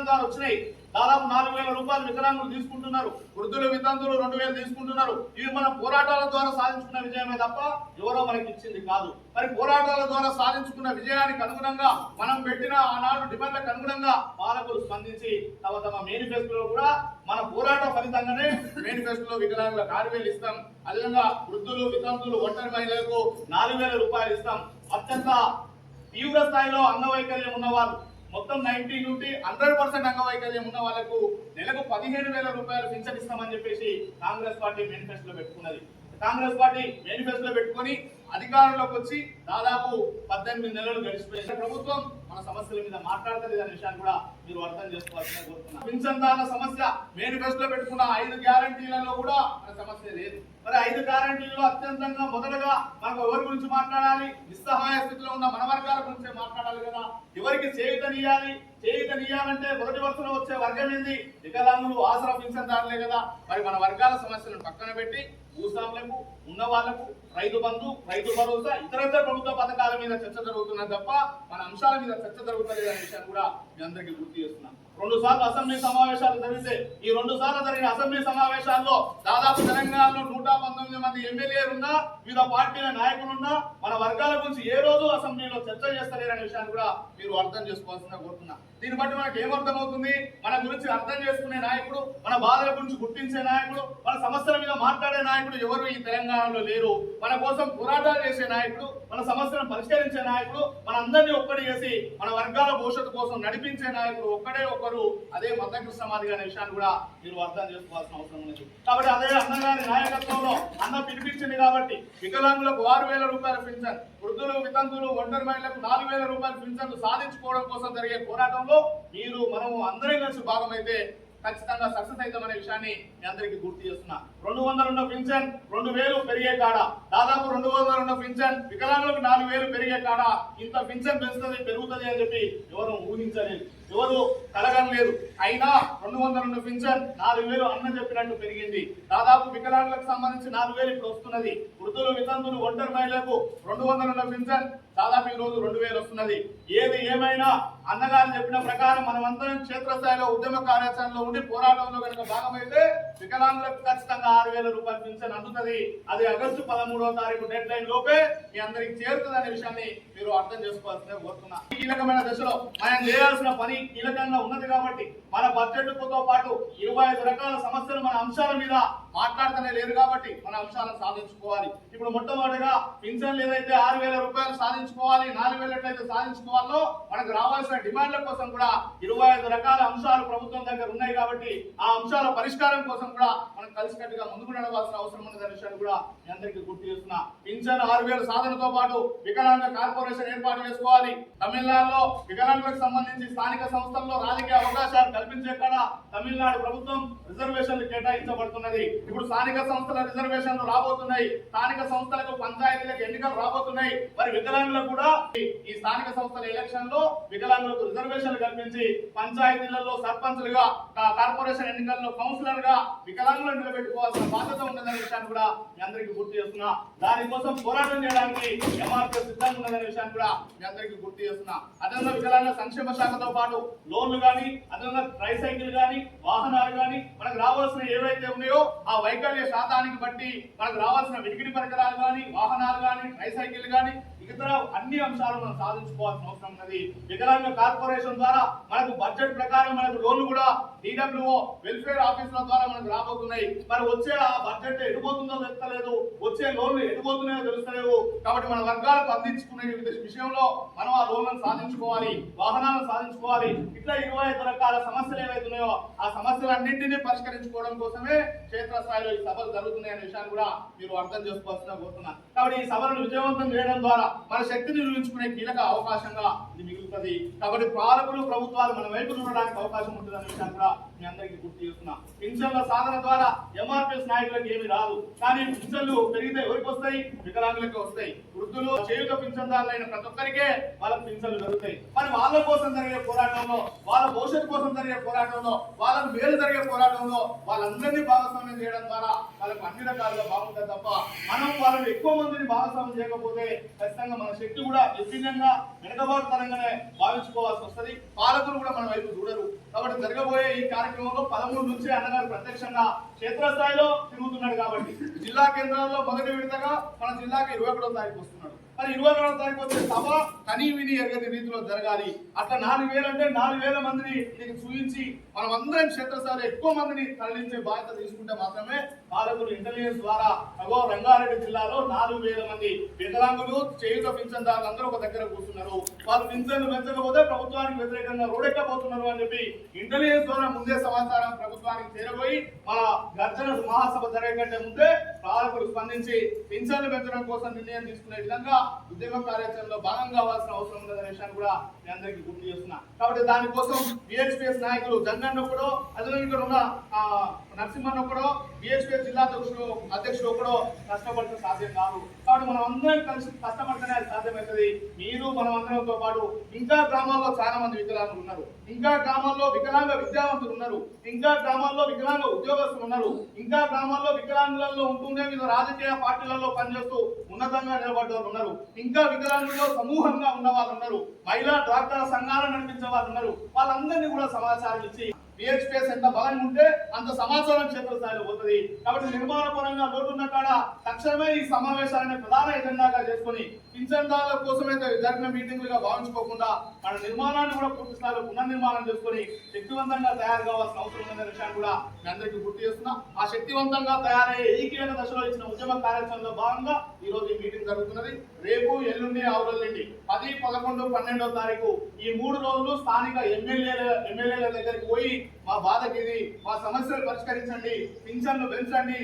పథకం ద్వారా వచ్చినాయి. దాదాపు నాలుగు వేల రూపాయలు వికలాంగులు తీసుకుంటున్నారు. వృద్ధులు వితంతులు రెండు వేలు తీసుకుంటున్నారు. ఇవి మన పోరాటాల ద్వారా సాధించుకున్న విజయమే తప్ప ఎవరో మనకి ఇచ్చింది కాదు. మరి పోరాటాల ద్వారా సాధించుకున్న విజయానికి అనుగుణంగా మనం పెట్టిన ఆనాడు డిమాండ్లకు అనుగుణంగా పాలకులు స్పందించి తమ తమ మేనిఫెస్టోలో కూడా మన పోరాట ఫలితంగానే మేనిఫెస్టోలో వికలాంగులకు ఆరు వేలు ఇస్తాం. అదేవిధంగా వృద్ధులు వితంతులు ఒంటరి మహిళలకు నాలుగు వేల రూపాయలు ఇస్తాం. అత్యంత తీవ్ర స్థాయిలో అంగవైకల్యం ఉన్నవారు మొత్తం నైన్టీ నుండి హండ్రెడ్ పర్సెంట్ అంగవైకల్యం ఉన్న వాళ్ళకు నెలకు పదిహేను వేల రూపాయలు పింఛన్ ఇస్తామని చెప్పేసి కాంగ్రెస్ పార్టీ మేనిఫెస్టోలో పెట్టుకున్నది. కాంగ్రెస్ పార్టీ మేనిఫెస్టోలో పెట్టుకొని అధికారంలోకి వచ్చి దాదాపు పద్దెనిమిది నెలలు గడిచిపోయింది. ప్రభుత్వం మన సమస్యల మీద మాట్లాడతలేదు అనే విషయాన్ని కూడా మీరు అర్థం చేసుకోవాల్సిన కోరుతున్నాను పింఛన్ దాన సమస్య మేనిఫెస్టోలో పెట్టుకున్న ఐదు గ్యారంటీలలో కూడా మన సమస్య లేదు. మరి ఐదు గ్యారంటీల్లో అత్యంతంగా మొదటగా మనకు ఎవరి గురించి మాట్లాడాలి? నిస్సహాయ స్థితిలో ఉన్న మన వర్గాల గురించి మాట్లాడాలి కదా. ఎవరికి చేయుతనియాలి చేయుతనియాలంటే మొదటి వరుసలో వచ్చే వర్గం ఏంది? వికలాంగులు ఆసరా పింఛన్ దారులే కదా. మరి మన వర్గాల సమస్యలను పక్కన పెట్టి భూస్వాములకు ఉన్న వాళ్ళకు రైతు బంధు రైతు భరోసా ఇతర ప్రభుత్వ పథకాల మీద చర్చ జరుగుతున్నది తప్ప మన అంశాల మీద చర్చ జరుగుతలేదు అనే విషయాన్ని కూడా మీ అందరికీ గుర్తు చేస్తున్నాం రెండు సార్లు అసెంబ్లీ సమావేశాలు జరిగితే ఈ రెండు సార్లు జరిగిన అసెంబ్లీ సమావేశాల్లో దాదాపు తెలంగాణలో నూట పంతొమ్మిది మంది ఎమ్మెల్యేలున్నా వివిధ పార్టీల నాయకులున్నా మన వర్గాల గురించి ఏ రోజు అసెంబ్లీలో చర్చ చేస్తలేరనే విషయాన్ని కూడా మీరు అర్థం చేసుకోవాల్సిన కోరుతున్నా. దీన్ని బట్టి మనకి ఏమర్థమవుతుంది? మన గురించి అర్థం చేసుకునే నాయకుడు మన బాధల గురించి గుర్తించే నాయకుడు మన సమస్యల మీద మాట్లాడే నాయకుడు ఎవరు ఈ తెలంగాణలో లేరు? మన కోసం పోరాటాలు చేసే నాయకుడు మన సమస్యలను పరిష్కరించే నాయకుడు మన అందరినీ ఒక్కటి చేసి మన వర్గాల భవిష్యత్తు కోసం నడిపించే నాయకుడు ఒక్కడే ఒక్కరు అదే మద్దకృష్ణ మాదిరి అనే విషయాన్ని కూడా మీరు అర్థం చేసుకోవాల్సిన అవసరం ఉంది కాబట్టి అదే అన్నగారి నాయకత్వంలో అన్న పిలిపించింది కాబట్టి వికలాంగులకు ఆరు వేల రూపాయలు పింఛన్ వృద్ధులు వితంతులు ఒంటరి మహిళలకు నాలుగు వేల రూపాయల పింఛన్లు సాధించుకోవడం కోసం జరిగే పోరాటంలో మీరు మనము అందరం కలిసి భాగమైతే ఖచ్చితంగా సక్సెస్ అవుతామనే విషయాన్ని మీ అందరికీ గుర్తు చేస్తున్నా. రెండు వందల ఉన్న పింఛన్ రెండు వేలు పెరిగే కాడ. దాదాపు రెండు వందల ఉన్న పింఛన్ వికలాంగులకు నాలుగు వేలు పెరిగే కాడ ఇంత పింఛన్ పెంచుతుంది పెరుగుతుంది అని చెప్పి ఎవరు ఊహించలేదు. ఎవరు కలగనలేదు అయినా రెండు వందల రెండు పింఛన్ నాలుగు వేలు అన్న చెప్పినట్టు పెరిగింది. దాదాపు వికలాంగులకు సంబంధించి నాలుగు వేలు ఇప్పుడు వస్తున్నది. వృద్ధులు వితంతులు ఒంటరి మహిళలకు రెండు వందల రెండు పింఛన్ దాదాపు ఈ రోజు రెండు వేలు వస్తున్నది. ఏది ఏమైనా అన్నగారు చెప్పిన ప్రకారం మనమందరం క్షేత్రస్థాయిలో ఉద్యమ కార్యాచరణలో ఉండి పోరాటంలో కనుక భాగమైతే వికలాంగులకు ఖచ్చితంగా ఆరు వేల రూపాయలు పింఛన్ అందుతుంది. అది ఆగస్టు పదమూడవ తారీఖు డెడ్ లైన్ లోపే మీ అందరికి చేరుతుంది అనే విషయాన్ని మీరు అర్థం చేసుకోవాల్సిన కోరుతున్నా. ఈ కీలకమైన దశలో మనం చేయాల్సిన పని కీలకంగా ఉన్నది కాబట్టి మన బడ్జెట్తో పాటు ఇరవై ఐదు రకాల సమస్యలు మన అంశాల మీద మాట్లాడుతూనే లేదు కాబట్టి మన అంశాలను సాధించుకోవాలి. ఇప్పుడు మొట్టమొదటిగా పింఛన్లు ఏదైతే ఆరు వేల రూపాయలు సాధించుకోవాలి నాలుగు వేల ఎట్లయితే సాధించుకోవాలో మనకు రావాల్సిన డిమాండ్ల కోసం కూడా ఇరవై ఐదు రకాల అంశాలు ప్రభుత్వం దగ్గర ఉన్నాయి కాబట్టి ఆ అంశాల పరిష్కారం కోసం కూడా మనం కలిసికట్టుగా ముందుకు నడవాల్సిన అవసరం ఉన్నదనే విషయాన్ని కూడా మీ అందరికీ గుర్తు చేస్తున్నా. పింఛన్ ఆరు వేల సాధనతో పాటు వికలాంగ కార్పొరేషన్ ఏర్పాటు చేసుకోవాలి. తమిళనాడులో వికలాంగులకు సంబంధించి స్థానిక సంస్థల్లో రాజకీయ అవకాశాలు కల్పించే కాడ తమిళనాడు ప్రభుత్వం రిజర్వేషన్లు కేటాయించబడుతున్నది. ఇప్పుడు స్థానిక సంస్థల రిజర్వేషన్లు రాబోతున్నాయి. స్థానిక సంస్థలకు పంచాయతీలకు ఎన్నికలు రాబోతున్నాయి. మరి వికలాంగులకు కూడా ఈ- స్థానిక సంస్థల ఎలక్షన్లో వికలాంగులకు రిజర్వేషన్లు కల్పించి పంచాయతీలలో సర్పంచులుగా కార్పొరేషన్ ఎన్నికల్లో కౌన్సిలర్గా వికలాంగులను నిలబెట్టుకోవాల్సిన బాధ్యత ఉందనే విషయాన్ని కూడా మీ అందరికీ గుర్తు చేస్తున్నా. దానికోసం పోరాటం చేయడానికి ఎంఆర్పీ సిద్ధంగా ఉన్నదనే విషయాన్ని కూడా మీ అందరికీ గుర్తు చేస్తున్నా. అదేవిధంగా వికలాంగ సంక్షేమ శాఖతో పాటు లోన్లు కానీ అదేవిధంగా ట్రైసైకిల్ కానీ వాహనాలు కానీ మనకు రావాల్సిన ఏవైతే ఉన్నాయో ఆ వైకల్య శాతానికి బట్టి మనకు రావాల్సిన వెలికిడి పరికరాలు కానీ వాహనాలు కానీ ట్రైసైకిల్ కానీ ఇతర అన్ని అంశాలు మనం సాధించుకోవాల్సిన అవసరం ఉన్నది. వికలాంగ కార్పొరేషన్ ద్వారా మనకు బడ్జెట్ ప్రకారం మనకు లోన్లు కూడా డిడబ్ల్యూఓ వెల్ఫేర్ ఆఫీసుల ద్వారా మనకు రాబోతున్నాయి. మరి వచ్చే ఆ బడ్జెట్ ఎడిపోతుందో తెలుస్తలేదు. వచ్చే లోన్లు ఎడిపోతున్నాయో తెలుస్తలేవు. కాబట్టి మన వర్గాలకు అందించుకునే విషయంలో మనం ఆ లోన్లను సాధించుకోవాలి. వాహనాలను సాధించుకోవాలి. ఇట్లా ఇరవై ఐదు రకాల సమస్యలు ఏవైతున్నాయో ఆ సమస్యలన్నింటినీ పరిష్కరించుకోవడం కోసమే స్థాయిలో ఈ సభలు జరుగుతున్నాయనే విషయాన్ని కూడా మీరు అర్థం చేసుకోవాల్సిన కోరుతున్నాను. కాబట్టి ఈ సభలను విజయవంతం చేయడం ద్వారా మన శక్తిని నిరూపించుకునే కీలక అవకాశంగా ఇది మిగులుతుంది కాబట్టి పాలకులు ప్రభుత్వాలు మన వైపు చూడడానికి అవకాశం ఉంటుందని విషయాన్ని కూడా మీ అందరికీ గుర్తు చేస్తున్నా. పింఛన్ల సాధన ద్వారా ఎంఆర్పిఎస్ నాయకులకు ఏమి రాదు. కానీ పింఛన్లు పెరిగితే ఎవరికి వస్తాయి? వికలాంగులకు వస్తాయి. వృద్ధులు చేయుత పింఛన్దారులైన ప్రతి ఒక్కరికే వాళ్ళకి పింఛన్లు పెరుగుతాయి మరి వాళ్ళ కోసం జరిగే పోరాటంలో వాళ్ళ భవిష్యత్తు కోసం జరిగే పోరాటంలో వాళ్ళకు మేలు జరిగే పోరాటంలో వాళ్ళందరినీ భాగస్వామ్యం చేయడం ద్వారా వాళ్ళకు అన్ని రకాలుగా బాగుంటుంది తప్ప మనం వాళ్ళని ఎక్కువ మందిని భాగస్వామ్యం చేయకపోతే ఖచ్చితంగా మన శక్తి కూడా విభిన్నంగా వెనుకబాటుతనంగానే భావించుకోవాల్సి వస్తుంది. పాలకులు కూడా మన వైపు చూడరు. కాబట్టి జరగబోయే ఈ కార్యక్రమంలో పదమూడు నుంచి అన్నగారు ప్రత్యక్షంగా క్షేత్రస్థాయిలో తిరుగుతున్నాడు కాబట్టి జిల్లా కేంద్రాల్లో మొదటి విడతగా మన జిల్లాకి ఇరవై ఒకటో తారీఖు వస్తున్నాడు. మరి ఇరవై నాలుగు తారీఖు వచ్చే సభ కనీ విని ఎరగని రీతిలో జరగాలి. అట్లా నాలుగు వేలు అంటే నాలుగు వేల మందిని దీనికి చూపించి మనం అందరం క్షేత్రస్థాయిలో ఎక్కువ మందిని తరలించే బాధ్యత తీసుకుంటే మాత్రమే పాలకులు ఇంటెలిజెన్స్ ద్వారా అగో రంగారెడ్డి జిల్లాలో నాలుగు వేల మంది వికలాంగులు చేయుత పింఛన్దారులు అందరూ ఒక దగ్గర కూర్చున్నారు. వాళ్ళు పింఛన్లు పెంచకపోతే ప్రభుత్వానికి వ్యతిరేకంగా రోడెక్కబోతున్నారు అని చెప్పి ఇంటెలిజెన్స్ ద్వారా ముందే సమాచారం ప్రభుత్వానికి చేరబోయి మన గర్జన మహాసభ జరగకంటే ముందే పాలకులు స్పందించి పింఛన్లు పెంచడం కోసం నిర్ణయం తీసుకునే విధంగా ఉద్యమ కార్యాచరణలో భాగం కావాల్సిన అవసరం ఉందనే విషయాన్ని కూడా నేను అందరికీ గుర్తు చేస్తున్నా. కాబట్టి దానికోసం బిహెచ్పిఎస్ నాయకులు జగన్ అన్నప్పుడు అదే ఇక్కడ ఉన్న ఆ, నరసింహన్ ఒకడో బిహెచ్పిఎస్ జిల్లా అధ్యక్షుడు అధ్యక్షుడు ఒకడో కష్టపడితే సాధ్యం కాదు. కాబట్టి మనం అందరం కలిసి కష్టపడితేనే అది సాధ్యమవుతుంది. మీరు మనం అందరంతో పాటు ఇంకా గ్రామాల్లో చాలా మంది వికలాంగులు ఉన్నారు. ఇంకా గ్రామాల్లో వికలాంగ విద్యావంతులు ఉన్నారు. ఇంకా గ్రామాల్లో వికలాంగ ఉద్యోగస్తులు ఉన్నారు. ఇంకా గ్రామాల్లో వికలాంగులలో ఉంటూనే వివిధ రాజకీయ పార్టీలలో పనిచేస్తూ ఉన్నతంగా నిలబడ్డవారు ఉన్నారు. ఇంకా వికలాంగుల్లో సమూహంగా ఉన్న వాళ్ళు ఉన్నారు. మహిళా డాక్టర్ల సంఘాలను నడిపించే వాళ్ళు ఉన్నారు. వాళ్ళందరినీ కూడా సమాచారం ఇచ్చి పిహెచ్పిఎస్ ఎంత బలంగా ఉంటే అంత సమాచారం క్షేత్రస్థాయిలో పోతుంది. కాబట్టి నిర్మాణ పరంగా లోటున్న కాడ తక్షణమే ఈ సమావేశాన్ని ప్రధాన ఎజెండాగా చేసుకొని పింఛన్దారుల కోసమైతే జరిగిన మీటింగ్లుగా భావించుకోకుండా మన నిర్మాణాన్ని కూడా పూర్తి స్థాయిలో పునర్నిర్మాణం చేసుకొని శక్తివంతంగా తయారు కావాల్సిన అవసరం ఉందనే విషయాన్ని కూడా మీ అందరికీ గుర్తు చేస్తున్నా. ఆ శక్తివంతంగా తయారయ్యే ఈ దశలో ఇచ్చిన ఉద్యమ కార్యాచరణలో భాగంగా ఈ రోజు ఈ మీటింగ్ జరుగుతున్నది. రేపు ఎల్లుండి ఆవురెల్లుండి పది పదకొండు పన్నెండో తారీఖు ఈ మూడు రోజులు స్థానిక ఎమ్మెల్యేల ఎమ్మెల్యేల దగ్గరికి పోయి మా బాధకి ఇది మా సమస్యలు పరిష్కరించండి పింఛన్లు పెంచండి.